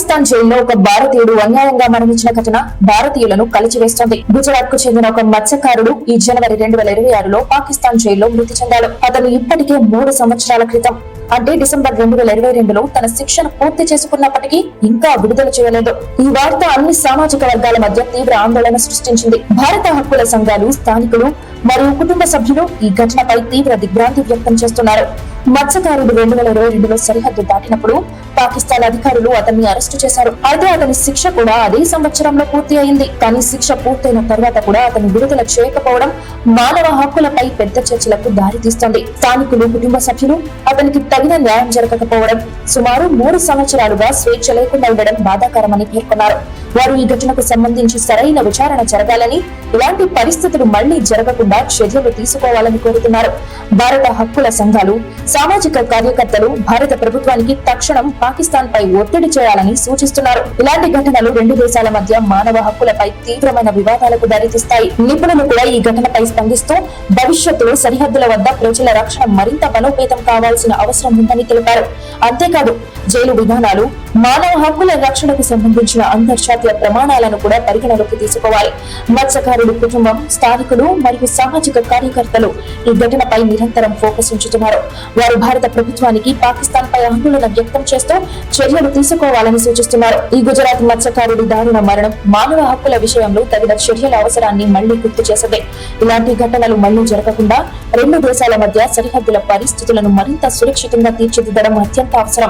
పాకిస్తాన్ జైల్లో ఒక భారతీయుడు అన్యాయంగా మరణించిన ఘటన భారతీయులను కలిచివేస్తోంది. గుజరాత్కు చెందిన ఒక మత్స్యకారుడు ఈ జనవరి రెండు వేల ఇరవై ఆరులో పాకిస్తాన్ జైల్లో మృతి చెందాడు. అతను ఇప్పటికే మూడు సంవత్సరాల క్రితం. అంటే డిసెంబర్ రెండు వేల ఇరవై రెండులో తన శిక్షను పూర్తి చేసుకున్నప్పటికీ ఇంకా విడుదల చేయలేదు. ఈ వార్త అన్ని సామాజిక వర్గాల మధ్య తీవ్ర ఆందోళన సృష్టించింది. భారత హక్కుల సంఘాలు స్థానికులు మరియు కుటుంబ సభ్యులు ఈ ఘటనపై తీవ్ర దిగ్భ్రాంతి వ్యక్తం చేస్తున్నారు. మత్స్యకారుడు రెండు వేల ఇరవై రెండులో సరిహద్దు దాటినప్పుడు పాకిస్తాన్ అధికారులు అతన్ని అరెస్టు చేశారు. అయితే అతని శిక్ష కూడా అదే సంవత్సరంలో పూర్తి అయింది. కానీ శిక్ష పూర్తయిన తర్వాత కూడా అతను విడుదల చేయకపోవడం మానవ హక్కులపై పెద్ద చర్చలకు దారితీస్తోంది స్థానికులు కుటుంబ సభ్యులు అతనికి తగిన న్యాయం జరగకపోవడం సుమారు మూడు సంవత్సరాలుగా స్వేచ్ఛ లేకుండా ఉండడం బాధాకరమని పేర్కొన్నారు. వారు ఈ ఘటనకు సంబంధించి సరైన విచారణ జరగాలని ఇలాంటి పరిస్థితులు మళ్ళీ జరగకుండా చర్యలు తీసుకోవాలని కోరుతున్నారు. భారత హక్కుల సంఘాలు సామాజిక కార్యకర్తలు భారత ప్రభుత్వానికి తక్షణం పాకిస్తాన్ పై ఒత్తిడి చేయాలని సూచిస్తున్నారు. ఇలాంటి ఘటనలు రెండు దేశాల మధ్య మానవ హక్కులపై తీవ్రమైన వివాదాలకు దారితీస్తాయి. నిపుణులు కూడా ఈ ఘటనపై స్పందిస్తూ భవిష్యత్తులో సరిహద్దుల వద్ద ప్రజల రక్షణ మరింత బలోపేతం కావాల్సిన అవసరం ఉందని తెలిపారు. అంతేకాదు జైలు విధానాలు మానవ హక్కుల రక్షణకు సంబంధించిన అంతర్జాతీయ ప్రమాణాలను కూడా పరిగణలోకి తీసుకోవాలి. మత్స్యకారుడు కుటుంబం స్థానికులు మరియు సామాజిక కార్యకర్తలు ఈ ఘటనపై నిరంతరం ఫోకస్ ఉంచుతున్నారు. వారు భారత ప్రభుత్వానికి పాకిస్తాన్ పై ఆందోళన వ్యక్తం చేస్తూ చర్యలు తీసుకోవాలని సూచిస్తున్నారు. ఈ గుజరాత్ మత్స్యకారుడి దారుణ మరణం మానవ హక్కుల విషయంలో తగిన చర్యల అవసరాన్ని మళ్ళీ గుర్తు చేసదే. ఇలాంటి ఘటనలు మళ్ళీ జరగకుండా రెండు దేశాల మధ్య సరిహద్దుల పరిస్థితులను మరింత సురక్షితంగా తీర్చిదిద్దడం అత్యంత అవసరం.